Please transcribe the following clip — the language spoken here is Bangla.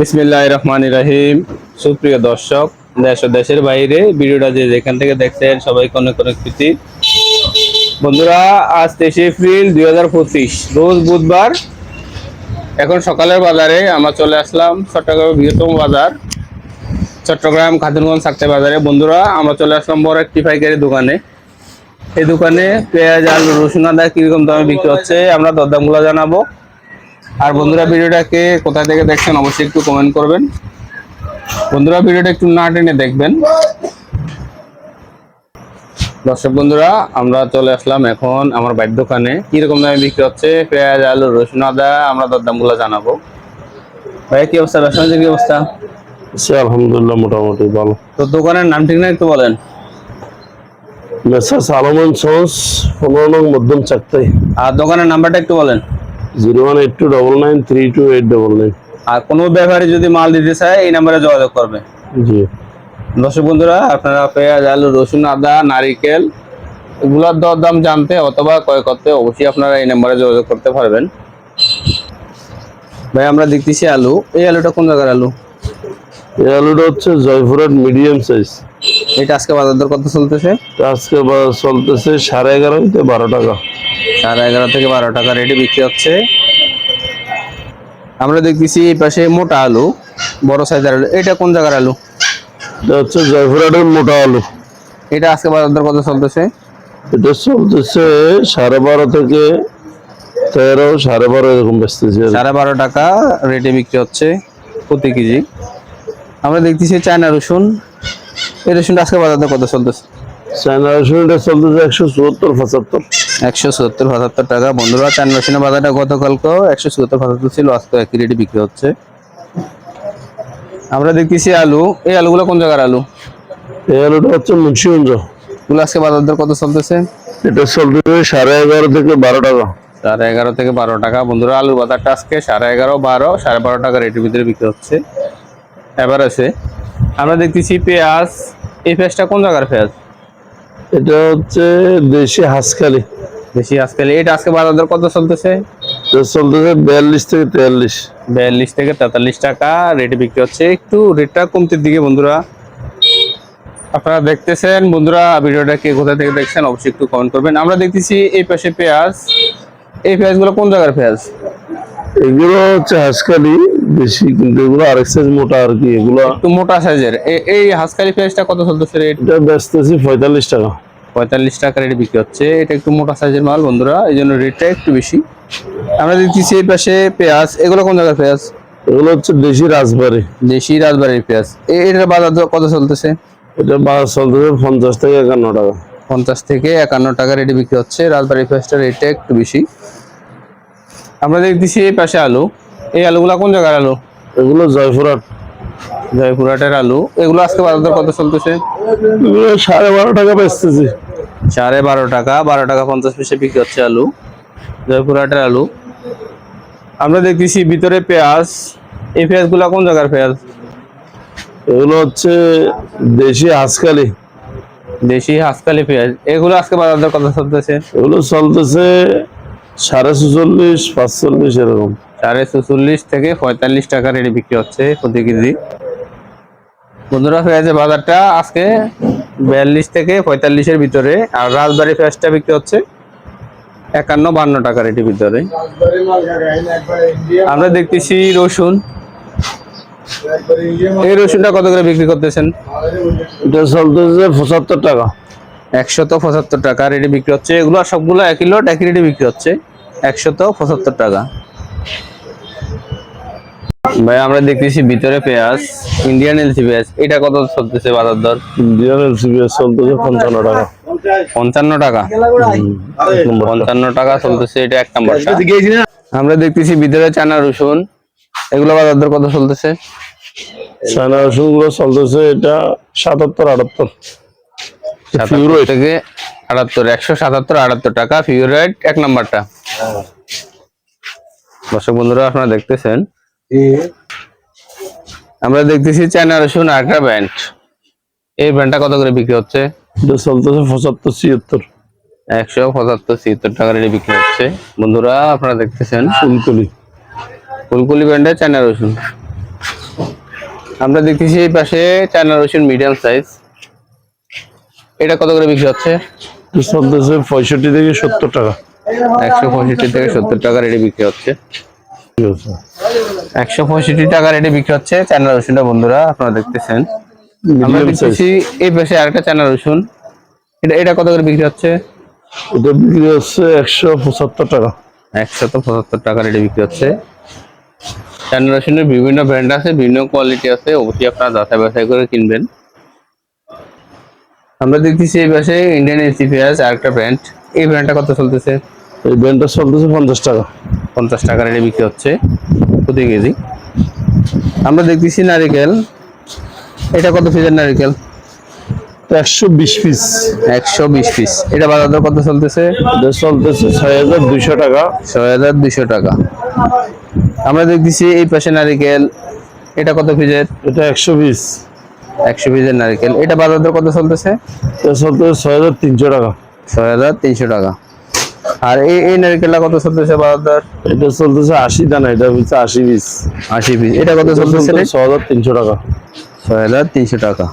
বিসমিল্লাহ রহমান রাহিম। সুপ্রিয় দর্শক, দেশ ও দেশের বাইরে ভিডিওটা যে যেখান থেকে দেখছেন সবাইকে অনেক অনেক প্রীতি। বন্ধুরা, আজ তেইশে এপ্রিল দুই হাজার পঁচিশ, রোজ বুধবার। এখন সকালের বাজারে আমরা চলে আসলাম চট্টগ্রামের বৃহত্তম বাজার, চট্টগ্রাম খাতুনগঞ্জ সাকতে বাজারে। বন্ধুরা, আমরা চলে আসলাম বড় একটি পাইকারি দোকানে। এই দোকানে পেঁয়াজ, আলু, রসুন, আদা কীরকম দামে বিক্রি হচ্ছে, আমরা দরদামগুলো জানাব। আর বন্ধুরা ভিডিওটাকে কোথা থেকে দেখছেন অবশ্যই একটু কমেন্ট করবেন। বন্ধুরা ভিডিওটা একটু না টেনে দেখবেন। দর্শক বন্ধুরা আমরা চলে আসলাম এখন আমার বাইর দোকানে। কীরকম দামে বিক্রি হচ্ছে? পেঁয়াজ আলু রসুন আদা আমরা দরদামগুলো জানাব। ভাই কি অবস্থা? বাণিজ্যের কি অবস্থা? সে আলহামদুলিল্লাহ মোটামুটি ভালো। তো দোকানের নাম ঠিক না একটু বলেন। মেসার সালমান সস পনেরো নং মধ্যম চাকতাই আর দোকানের নাম্বারটা একটু বলেন। Zero one eight two double nine three two eight double nine. আর কোনো ব্যাপারে যদি মাল দিতে চায় এই নাম্বারে যোগাযোগ করবে। জি। দর্শক বন্ধুরা আপনারা পেঁয়াজ আলু রসুন আদা নারিকেল এগুলোর দর দাম জানতে অথবা ক্রয় করতে অবশ্যই আপনারা এই নাম্বারে যোগাযোগ করতে পারবেন। ভাই আমরা দেখতেছি আলু। এই আলুটা কোন জায়গার আলু? এই আলুটা হচ্ছে জয়পুরহাট মিডিয়াম সাইজ। এটা আজকে বাজার দর কত চলতেছে? আজকে বাজার চলতেছে সাড়ে এগারো থেকে বারো টাকা। সাড়ে এগারো থেকে বারো টাকা রেটে বিক্রি হচ্ছে। আমরা দেখতেছি এই পাশে মোটা আলু বড় সাইজের আলু। এটা কোন জায়গার আলু? এটা হচ্ছে জয়পুরহাটের মোটা আলু। এটা আজকে বাজার দর কত চলতেছে? এটা চলতেছে সাড়ে বারো থেকে তেরো সাড়ে বারো এরকম বেচতেছে সাড়ে বারো টাকা রেটে বিক্রি হচ্ছে প্রতি কেজি। আমরা দেখতেছি চায়না রসুন। এই রসুনটা আজকে বাজার কত চলতেছে? চায়না রসুনটা চলতেছে একশো চুয়াত্তর পঁচাত্তর। একশো সত্তর পঁচাত্তর টাকা। বন্ধুরা চায়না রসুনের বাজারটা গতকালকেও একশো সত্তর পঁচাত্তর ছিল আজকে একই রেটে বিক্রি হচ্ছে। আমরা দেখতেছি আলু। এই আলুগুলো কোন জায়গার আলু? এই আলুটা হচ্ছে মুন্সিগঞ্জ এগুলো আজকে বাজার দর কত চলতেছে? এটা চলতেছে সাড়ে এগারো থেকে বারো টাকা। সাড়ে এগারো থেকে বারো টাকা। বন্ধুরা আলুর বাজারটা আজকে সাড়ে এগারো বারো সাড়ে বারো টাকা রেটের ভিতরে বিক্রি হচ্ছে। এবার আছে আমরা দেখতেছি পেঁয়াজ। এই পেঁয়াজটা কোন জায়গার পেঁয়াজ? এটা হচ্ছে দেশি হাঁসখালি। বেশি আজকাল এটা আজকে বাজার দর কত চলতেছে? চলতেছে বিয়াল্লিশ থেকে তেয়াল্লিশ। বিয়াল্লিশ থেকে তেতাল্লিশ টাকা। রেটে বিক্রি হচ্ছে। একটু রেটটা কমতির দিকে বন্ধুরা। আপনারা দেখতেছেন বন্ধুরা ভিডিওটা কে কোথা থেকে দেখছেন অবশ্যই একটু কমেন্ট করবেন। আমরা দেখতেছি এই পাশে পেঁয়াজ। এই পেঁয়াজগুলো কোন জায়গার পেঁয়াজ? এগুলো হচ্ছে হাঁসখালি। বেশি কিন্তু এগুলো আরেক সাইজ মোটা আর কি এগুলো একটু মোটা সাইজের এই হাঁসকারি পেঁয়াজটা কত চলতেছে রেট এটা বেচতেছি পঁয়তাল্লিশ টাকা। পঁয়তাল্লিশ টাকা রেটে বিক্রি হচ্ছে। এটা একটু মোটা সাইজের মাল বন্ধুরা এই জন্য রেটটা একটু বেশি। আমরা দেখতেছি এই পাশে পেঁয়াজ। এগুলো কোন জায়গার পেঁয়াজ? এগুলো হচ্ছে দেশি রাজবাড়ি। দেশি রাজবাড়ির পেঁয়াজ। এটার বাজার কত চলতেছে? এটা বাজার চলতেছে পঞ্চাশ থেকে একান্ন টাকা। পঞ্চাশ থেকে একান্ন টাকা রেটে বিক্রি হচ্ছে। রাজবাড়ি পেঁয়াজটার রেটটা একটু বেশি। আমরা দেখতেছি এই পাশে আলু। এই আলুগুলা কোন জায়গার আলু? এগুলো জয়পুরহাট। জয়পুরহাটের আলু। এগুলো আজকে বাজার দর কত চলতেছে? সাড়ে বারো টাকা বেচতেছি। সাড়ে বারো টাকা বারো টাকা পঞ্চাশ পয়সা বিক্রি হচ্ছে আলু জয়পুরহাটের আলু। আমরা দেখতেছি ভিতরে পেঁয়াজ। এই পেঁয়াজগুলো কোন জায়গার পেঁয়াজ? এগুলো হচ্ছে দেশি হাঁসখালি। দেশি হাসকালি পেঁয়াজ। এগুলো আজকে বাজার দর কত চলতেছে? এগুলো চলতেছে সাড়ে ছেচল্লিশ পাঁচচল্লিশ এরকম। সাড়ে চুচল্লিশ থেকে পঁয়তাল্লিশ টাকা রেটে বিক্রি হচ্ছে প্রতি কেজি। বন্ধুরা পেঁয়াজের বাজারটা। আজকে বিয়াল্লিশ থেকে পঁয়তাল্লিশের ভিতরে আর রাজবাড়ি পেঁয়াজটা বিক্রি হচ্ছে একান্ন বান্ন টাকা রেটের ভিতরে। আমরা দেখতেছি রসুন। এই রসুনটা কত করে বিক্রি করতেছেন? এটা চলতেছে পঁচাত্তর টাকা। একশত পঁচাত্তর টাকা রেটে বিক্রি হচ্ছে। এগুলো সবগুলো একই লট একই রেটে বিক্রি হচ্ছে। একশত পঁচাত্তর টাকা। ভাই আমরা দেখতেছি ভিতরে পেঁয়াজ ইন্ডিয়ান এলসি পেঁয়াজ। এটা কত চলতেছে বাজার দর? ইন্ডিয়ান এলসিবিএস চলতেছে পঞ্চান্ন টাকা। পঞ্চান্ন টাকা? পঞ্চান্ন টাকা চলতেছে এটা এক নাম্বারটা। আমরা দেখতেছি ভিতরে চানা রসুন। এগুলো বাজার দর কত চলতেছে? চানা রসুনগুলো চলতেছে এটা সাতাত্তর আটাত্তর। সাতাত্তর থেকে আটাত্তর একশো সাতাত্তর আটাত্তর টাকা ফিউরাইট এক নাম্বারটা। দর্শক বন্ধুরা আপনারা দেখতেছেন? আমরা দেখতেছি চায়না রসুন আগ্রা ব্যান্ড। এই ব্যান্ডটা কত করে বিক্রি হচ্ছে? চলতেছে পঁচাত্তর ছিয়াত্তর। একশো পঁচাত্তর ছিয়াত্তর টাকা রেটে বিক্রি হচ্ছে। বন্ধুরা আপনারা দেখতেছেন? ফুলকলি। ফুলকুলি ব্যান্ডের চায়না রসুন। আমরা দেখতেছি এই পাশে চায়না রসুন মিডিয়াম সাইজ। এটা কত করে বিক্রি হচ্ছে? চলতেছে পঁয়ষট্টি থেকে সত্তর টাকা। একশো পঁয়ষট্টি থেকে সত্তর টাকা রেটে বিক্রি হচ্ছে। একশো পঁয়ষট্টি টাকা রেটে বিক্রি হচ্ছে চায়না রসুনটা বন্ধুরা আপনারা দেখতেছেন। আমরা দেখতেছি এই পাশে আরেকটা চায়না রসুন। এটা এটা কত করে বিক্রি হচ্ছে? এটা বিক্রি হচ্ছে একশো পঁচাত্তর টাকা। একশত পঁচাত্তর টাকা রেটে বিক্রি হচ্ছে। চায়না রসুনের বিভিন্ন ব্র্যান্ড আছে বিভিন্ন কোয়ালিটি আছে অবশ্যই আপনারা যাচাই বাছাই করে কিনবেন। আমরা দেখতেছি এই পাশে ইন্ডিয়ান এসি পেঁয়াজ আরেকটা ব্র্যান্ড। এই ব্র্যান্ডটা কত চলতেছে? এই ব্যান্ডটা চলতেছে পঞ্চাশ টাকা। পঞ্চাশ টাকা রেটে বিক্রি হচ্ছে প্রতি কেজি। আমরা দেখতেছি নারিকেল। এটা কত পিসের নারিকেল? একশো বিশ পিস একশো বিশ পিস এটা বাজার দর কত চলতেছে? চলতেছে ছয় হাজার দুইশো টাকা। ছয় হাজার দুইশো টাকা। আমরা দেখতেছি এই পাশে নারিকেল। এটা কত পিসের এটা একশো বিশ। একশো পিসের নারিকেল। এটা বাজার দর কত চলতেছে? চলতেছে ছয় হাজার তিনশো টাকা। ছয় হাজার তিনশো টাকা। আর এই এই নারকেলটা কত চলতেছে বাজার এটা চলতেছে আশি দানা এটা হচ্ছে আশি পিস। আশি পিস। এটা কত চলতেছে ছয় হাজার তিনশো টাকা। ছয় হাজার তিনশো টাকা।